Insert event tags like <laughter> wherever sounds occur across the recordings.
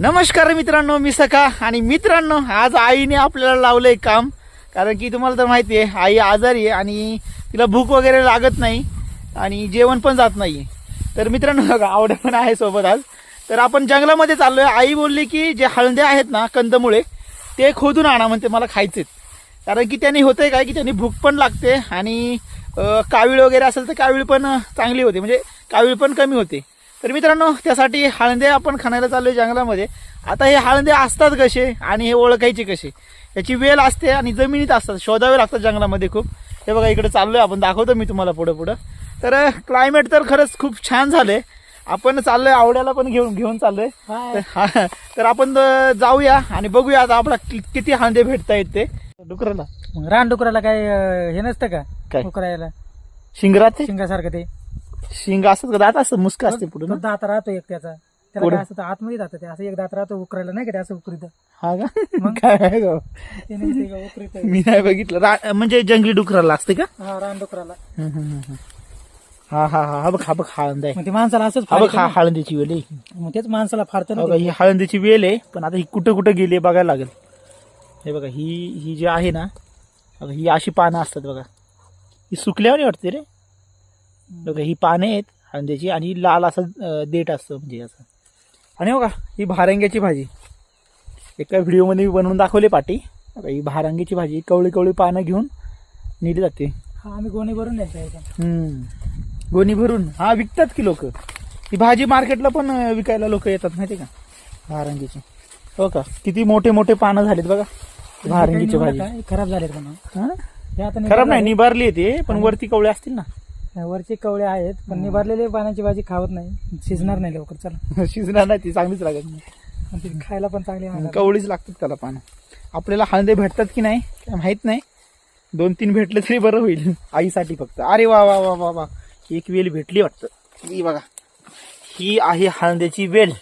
नमस्कार मित्रांनो मी सखा. आणि मित्रांनो आज आईने आपल्याला लावलंय काम. कारण की तुम्हाला तर माहिती आहे आई आजारी आहे आणि तिला भूक वगैरे लागत नाही आणि जेवण पण जात नाही तर मित्रांनो बघा आवड पण आहे सोबत आज. तर आपण जंगलामध्ये चाललोय. आई बोलली की जे हळदे आहेत ना कंदमुळे ते खोदून आणा म्हणते मला खायचेत. कारण की त्यांनी होतंय काय की त्यांनी भूक पण लागते आणि कावीळ वगैरे असेल तर कावीळ पण चांगली होते. म्हणजे कावीळ पण कमी होते. तर मित्रांनो त्यासाठी हळदे आपण खाण्याला चाललोय जंगलामध्ये. आता हे हळदे असतात कसे आणि हे ओळखायचे कसे? याची वेल असते आणि जमिनीत असतात शोधावे लागतात जंगलामध्ये खूप. हे बघा इकडे चाललोय आपण दाखवतो मी तुम्हाला पुढं पुढं. तर क्लायमेट तर खरंच खूप छान झालंय. आपण चाललोय आवड्याला पण घेऊन घेऊन चाललोय. तर तर आपण जाऊया आणि बघूया आता आपला किती हळदे भेटता येत ते. डुकराला. मग रानडुकराला काय हे नसतं का? काय? डुकरायला. शिंगरात शिंगासारखं ते. शिंग असत का? दात असत मुस्क असते पुढे तो दात राहतो एक त्याचा. त्याला? काय असतं आतमध्ये जातं ते. असं एक दात राहतो उकरायला नाही का ते असं उकरीत? हा का? काय आहे गं? ते नाही ते का उकरीत मी नाही बघितलं. रा- म्हणजे जंगली डुकराला असते का? हा हम्म, हम्म, हम्म. हा हा हा हा बघ हा बघ हळंद आहे. मग ते माणसाला असंच हा बघ फाडतं हा ना. हळंदीची वेल आहे. मग तेच माणसाला फाडतं ना बघा ते. ही हळंदीची वेल आहे पण आता ही कुठं कुठं गेली आहे बघायला लागेल. हे बघा ही ही जी आहे ना बघा ही अशी पानं असतात बघा. ही सुकल्यावर वाटते रे. बघा ही पानं आहेत हळंदीची आणि लाल असं देठ असतं म्हणजे असं. आणि बघा ही भारंग्याची भाजी. एका व्हिडिओमध्ये मी बनवून दाखवली पाटी. बघा ही भारंग्याची भाजी कवळी कवळी पानं घेऊन नेली जाते. हा आम्ही गोणी भरून द्यायचं. गोणी भरून. हा विकतात की लोक? ही भाजी मार्केटला पण विकायला लोक येतात माहिती का? भारंगीची हो का? किती मोठे मोठे पानं झालेत बघा. भारंगीची भाजी? खराब झालेत खराब नाही निभारले. येते पण वरती कवळे असतील ना. वरचे कवळे आहेत पण निभारलेले पाण्याची भाजी खावत नाही. शिजणार नाही लवकर चला. <laughs> शिजणार नाही ती चांगलीच लागत नाही. पण ती खायला पण चांगली. कवळीच लागतात त्याला पानं. आपल्याला हळदे भेटतात की नाही काय माहीत नाही. दोन तीन भेटले तरी बरं होईल आईसाठी फक्त. अरे वा वा वा वा वा. एक वेल भेटली वाटतं. ही बघा. ही आहे हळद्याची वेल.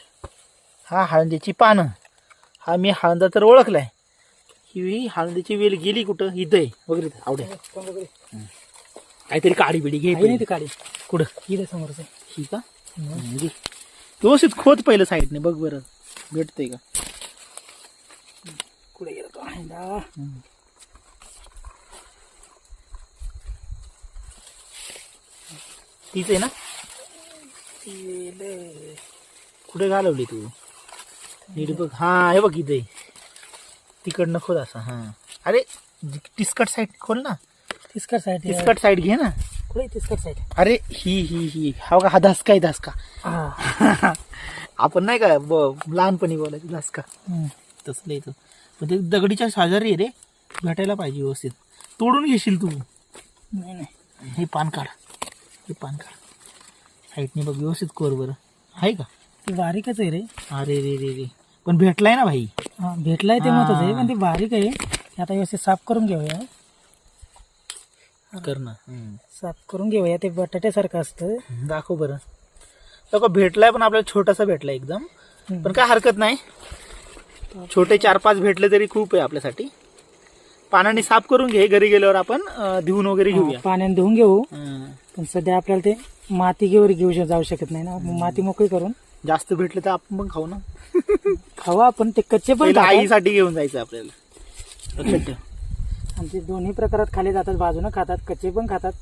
हा हळदीची पानं. हा मी हळदा तर ओळखलाय. ही हळदीची वेल गेली कुठं? इथं आहे. वगैरे आवडेल. काहीतरी काडी बिडी घे नाही. ती काळी कुठं? इथे समोरच. ही का? घे. व्यवस्थित खोद पहिलं साईडने बघ बरं. भेटतंय का? कुठे गेला तो? आहे तीच आहे ना? कुठे घालवली तू? नीट बघ. हा हे बघ इथे. तिकडनं खोद असा हा. अरे तिसकट साईड खोल ना. तिसकर साईड तिसकट साईड घे ना. कुठे तिसकर साईड अरे ही ही ही. हा बघा हा धसका आहे धसका. <laughs> आपण नाही का लहानपणी बोलायचं धसका. तसलं येतं पण ते दगडीच्या शेजारी आहे रे. भेटायला पाहिजे व्यवस्थित. तोडून घेशील तू. नाही नाही. हे पान काढ. हे पान काढ. साईडने बघ व्यवस्थित कोर बरं. आहे का? ती बारीकच आहे रे. अरे रे रे रे. पण भेटलाय ना भाई. हा भेटलाय ते. महत्वाचं आहे पण ती बारीक आहे. आता व्यवस्थित साफ करून घेऊया. कर ना. साफ करून घेऊया ते बटाट्यासारखं असतं. दाखव बरं. तो भेटलाय पण आपल्याला छोटासा भेटलाय एकदम. पण काय हरकत नाही. छोटे चार पाच भेटले तरी खूप आहे आपल्यासाठी. पानाने साफ करून घे घरी गेल्यावर आपण धुवून वगैरे घेऊया. हा, पाण्याने धुवून घेऊ. हं. पण सध्या आपल्याला ते माती घेऊन घेऊ जाऊ शकत नाही ना. मग माती मोकळी करून. जास्त भेटले तर आपण पण खाऊ ना. <laughs> खाऊ आपण ते कच्चे पण. आईसाठी घेऊन जायचं आपल्याला. लक्षात ठेव आणि ते दोन्ही प्रकारात खाली जातात बाजूनं खातात कच्चे पण खातात.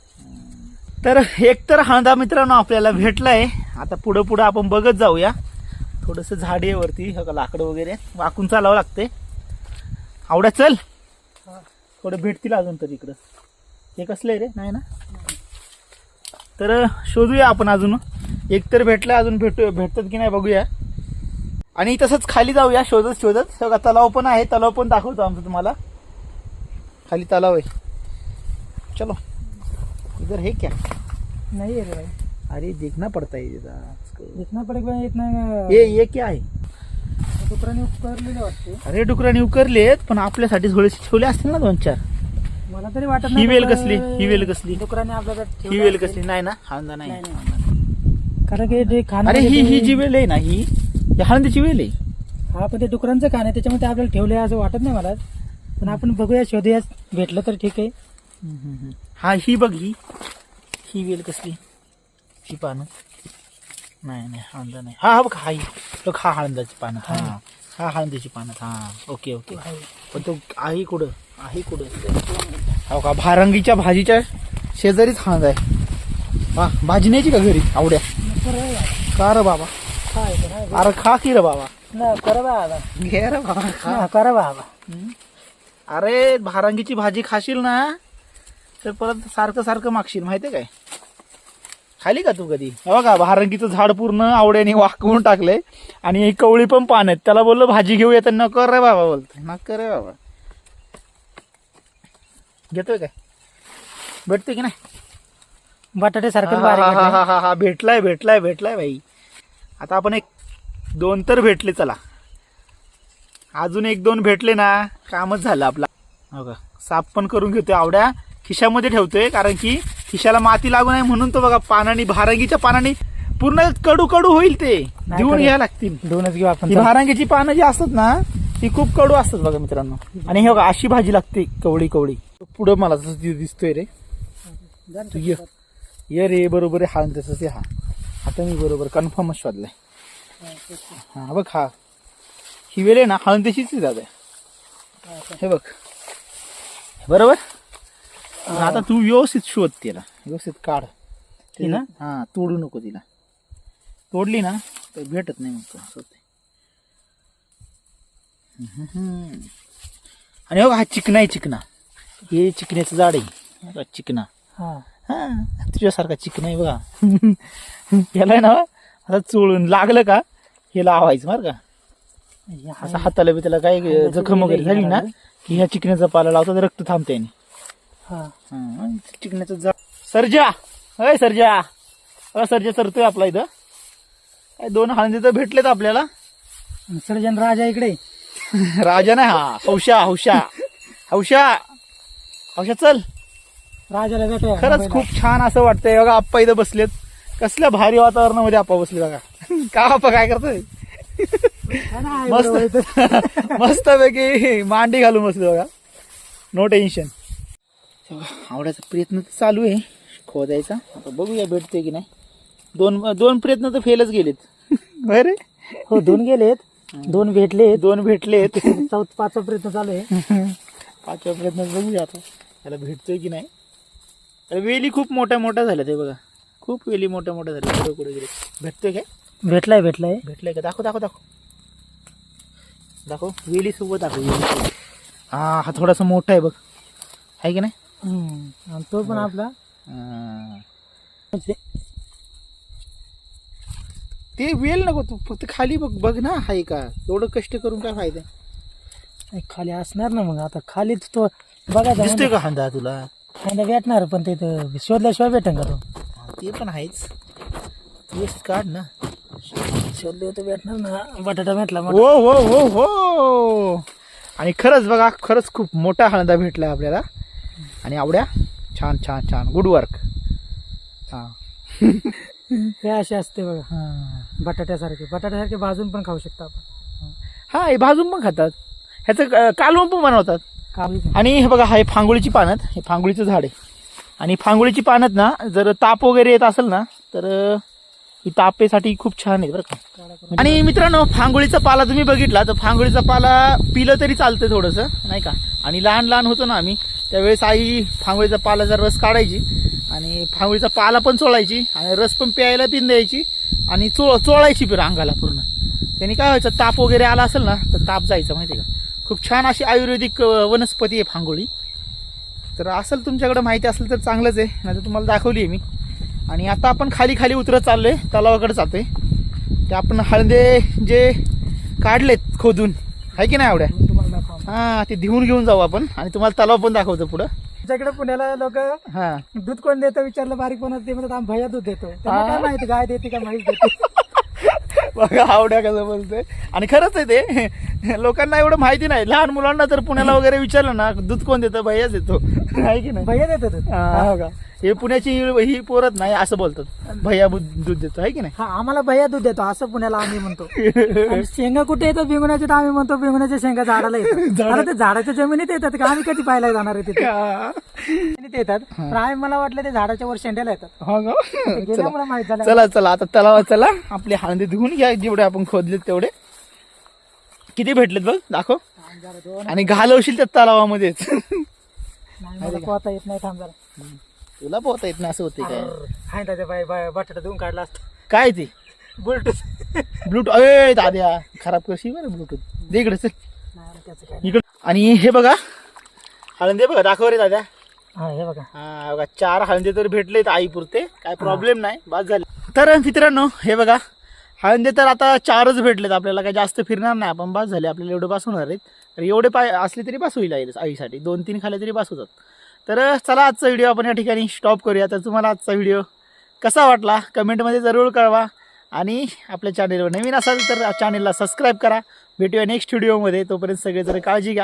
तर एक तर हांदा मित्रांनो आपल्याला भेटलाय. आता पुढं पुढं आपण बघत जाऊया. थोडस झाडी आहे वरती लाकडं वगैरे. वाकून चालावं लागते आवड्या चल. थोडं भेटतील अजून तर इकडं. हे कसलं आहे रे? नाही ना? तर शोधूया आपण अजून. एक तर भेटलं अजून भेटू भेटतात की नाही बघूया. आणि तसंच खाली जाऊया शोधत शोधत. सगळा तलाव पण आहे. तलाव पण दाखवतो आमचं तुम्हाला. खाली तलाव आहे. चलो. इधर है क्या? नाही रे भाई। अरे देखना पड़ता है इधर इसको। इतना पडेल इथनं ये ये क्या आहे डुकराने उपकारलेले वाटते। अरे डुकराने उकरलेत पण आपल्यासाठी थोडेसे ठेवले असतील ना दोन चार. मला तरी वाटत ही वेल कसली? ही वेल कसली? डुकराने आपल्याकडे ही ठेवलं वेल. कसली. नाही ना? हांदा नाही. कारण की ते खाणं अरे ही ही जी वेल आहे ना ही ही हळदीची वेल आहे. हा पण ते डुकरांचं खाणं आहे त्याच्यामुळे ते आपल्याला ठेवलंय असं वाटत नाही मला. पण आपण बघूया शोधूया भेटलं तर ठीक आहे. हा ही बघ ही. ही वेल कसली? ही पानं. नाही नाही हळद नाही. हा हा बघ हा बघ हा हळदाची पानं. हा. हा. हळदीची पानं. हा. Okay okay. पण तो आहे कुठं? आहे कुठं? हो का भारंगीच्या भाजीच्या शेजारीच हळद आहे. वा भाजी न्यायची का घरी? आवड्या. का रे बाबा? अरे खा की रे बाबा. करा बाबा. घे रे बाबा खा. हा, करा बाबा. अरे भारांगीची भाजी खाशील ना तर परत सारखं सारखं मागशील माहितीये काय? खाली का तू कधी? बघा भारांगीचं झाड पूर्ण आवड्याने वाकवून टाकलंय. आणि एक कवळी पण पान आहेत. त्याला बोललो भाजी घेऊया. तर नको रे बाबा बोलतो. नको रे बाबा. घेतोय काय? भेटते की नाही? बटाटे सारखे. हा, हा, हा, भेटलाय भेटलाय भेटलाय भाई आता आपण एक दोन तर भेटले चला. अजून एक दोन भेटले ना कामच झालं आपला. हो का? साफ पण करून घेतोय आवड्या. खिशामध्ये ठेवतोय कारण की खिशाला माती लागू नये म्हणून तो बघा पानानी भारांगीच्या पानानी पूर्ण कडू कडू होईल ते. घेऊन. घ्यायला लागतील. दोनच घेऊ आपण भारांगीची पानं जी असतात ना ती खूप कडू असतात बघा मित्रांनो. आणि हे बघा अशी भाजी लागते कवळी कवळी. पुढं मला दि- दिसतोय रे. ये. रे बरोबर हा तसंच हा. आता मी बरोबर कन्फर्मच शोधलाय. हा बघ हा. ही वेळ आहे ना हळदीचीच जात. आहे हे बघ. बरोबर? आता तू व्यवस्थित शोध तिला. व्यवस्थित काढ. ती ना? हा तोडू नको तिला. तोडली ना तर भेटत नाही मग असं होतंय. हम्म, हम्म. आणि हो हा चिकना आहे चिकना. हे चिकण्याचं झाड आहे. बघा, चिकना. हा. हा तुझ्यासारखा चिकन आहे बघा. <laughs> याला आहे ना आता चोळून लागलं का हे लावायचं बरं का. असं हाताला बी त्याला काय जखम वगैरे झाली ना की ह्या चिकण्याचा पाला लावतात रक्त थांबते याने. हा चिकण्याचं जा सर्जा! अय सर्जा! अ सर्जा सरतोय आपला इथं. काय दोन हळदी तर भेटलेत आपल्याला. आणि सर्जन राजा इकडे. राजा नाही हा. हौशा हौशा. हौशा! हौशा चल. राजाला भेटूया. खरंच खूप छान असं वाटतंय. बघा आप्पा इथं बसलेत. कसल्या भारी वातावरणामध्ये आप्पा बसले बघा. <laughs> का आप्पा काय करतोय? मस्त <laughs> मस्त पैकी मांडी घालून बसले बघा. नो टेन्शन आवडायचा प्रयत्न तर चालू आहे. खोदायचा. आता बघूया भेटतोय की नाही. दोन दोन प्रयत्न तर फेलच गेलेत. <laughs> होय रे हो दोन गेलेत. दोन भेटलेत. दोन भेटलेत. <laughs> चौथ पाचवा प्रयत्न चालू आहे. पाचव्या प्रयत्नात बघूया आता. त्याला भेटतोय की नाही. अरे वेली खूप मोठ्या मोठ्या झाल्या ते बघा. खूप वेली मोठ्या मोठ्या झाल्या कुठे कुठे गेले भेटतोय काय? भेटलाय भेटलाय. भेटलंय का? दाखव दाखव दाखव. दाखव. वेली सोबत दाखव वेली हा हा थोडासा मोठा आहे बघ. आहे की नाही. आणि तो पण आपला. हा. ते वेल नको तू फक्त खाली बघ बघ ना हाय का? एवढं कष्ट करून काय फायदा? खाली असणार ना मग. आता खाली तो बघायचा दिसतोय का हांदा तुला? खांदा भेटणार पण ते शोधल्याशिवाय भेटेन का तो? ते पण आहेच. काढ ना. शोधले तर भेटणार ना बटाटा भेटला हो हो हो हो. आणि खरंच बघा खरंच खूप मोठा हळदा भेटला आपल्याला. आणि आवड्या छान छान छान. गुड वर्क हा. हे असे असते बघा. हा. बटाट्यासारखे. बटाट्यासारखे भाजून पण खाऊ शकतो आपण. हा हे भाजून पण खातात. ह्याचं अं, कालवण पण बनवतात. आणि हे बघा हा हे फांगुळीची पानं हे फांगुळीचं झाड आहे. आणि फांगुळीची पानं ना जर ताप वगैरे येत असेल ना तर अं, ही तापेसाठी खूप छान आहे बरं का. आणि मित्रांनो फांगोळीचा पाला तुम्ही बघितला तर फांगोळीचा पाला पिलं तरी चालतं थोडंसं नाही का? आणि लहान लहान होतो ना आम्ही त्यावेळेस आई फांगुळीचा पालाचा रस काढायची आणि फांगोळीचा पाला पण चोळायची आणि रस पण प्यायला पिन द्यायची आणि चो चोळायची पण अंगाला पूर्ण. त्यांनी काय व्हायचं ताप वगैरे आला असेल ना तर ताप जायचा माहिती का? खूप छान अशी आयुर्वेदिक वनस्पती आहे फांगोळी. तर असेल तुमच्याकडे माहिती असेल तर चांगलंच आहे नाही तर तुम्हाला दाखवली आहे मी. आणि आता आपण खाली खाली उतरत चाललोय तलावाकडे जातोय. ते आपण हळदे जे काढलेत खोदून आहे की नाही आवड्या? हा ते धिवून घेऊन जाऊ आपण. आणि तुम्हाला तलाव पण दाखवतो पुढं. आमच्याकडे पुण्याला लोक हा. दूध कोण देतं विचारलं बारीक कोणाच ते म्हणतात आम्ही भैया दूध देतो. काय माहिती गाय देते का म्हैस देते? बघा आवड्या कसं बोलतोय. आणि खरंच आहे ते लोकांना एवढं माहिती नाही. लहान मुलांना तर पुण्याला वगैरे विचारलं ना दूध कोण देतं? भैयाच देतो. आहे की नाही? भैया देतो हा, हो. का? हे पुण्याची ही पोरत नाही असं बोलतात. भैया दूध देतो. आहे की नाही? हा आम्हाला भैया दूध देतो असं पुण्याला आम्ही म्हणतो. शेंगा कुठे येतात? बिंगुण्याचे तर आम्ही म्हणतो बिंगुण्याच्या शेंगा झाडाला येतात. ते झाडाच्या जमिनीत येतात का? आम्ही कधी पाहायला जाणार आहे तिथे? जमिनीत येतात? पण आम्ही मला वाटलं ते झाडाच्या वर शेंड्याला येतात. हो ते गेल्यामुळे माहीत झालं. चला चला. आता तलावा चला. आपली हळदी धुवून घ्या जेवढे आपण खोदलेत तेवढे. किती भेटलेत बघ? दाखव. आणि घालवशील त्या तलावामध्येच. नाही मला पोहता येत नाही थांब जरा. तुला पोहता येत नाही असं होते काय? हाय त्याच्या बाय बाय बटाटा धुवून काढला असतो. काय ते? बुलटूथ ब्लूटूथ अरे दाद्या. खराब करशील बरं ब्लूटूथ दे इकडे चल. नाही त्याचं काय इकडे. आणि हे बघा. हळंदे बघा दाखव रे दादा हा हे बघा. हा बघा चार हळंदे तर भेटलेत आई पुरते काय प्रॉब्लेम नाही. बाद झाले. तर मित्रांनो हे बघा हळंदे तर आता चारच भेटलेत. आपल्याला काय जास्त फिरणार नाही आपण. बास झाले. आपल्याला एवढे बास होणार आहेत. तर एवढे पाय असले तरी बास होईल आई- आईसाठी. दोन तीन खाले तरी बास होतात तर चला आजचा व्हिडिओ आपण या ठिकाणी स्टॉप करूया. तर तुम्हाला आजचा व्हिडिओ कसा वाटला? कमेंटमध्ये जरूर कळवा. आणि आपल्या चॅनेलवर नवीन असाल तर चॅनेलला सबस्क्राईब करा. भेटूया नेक्स्ट व्हिडिओमध्ये तोपर्यंत सगळेजण काळजी घ्या.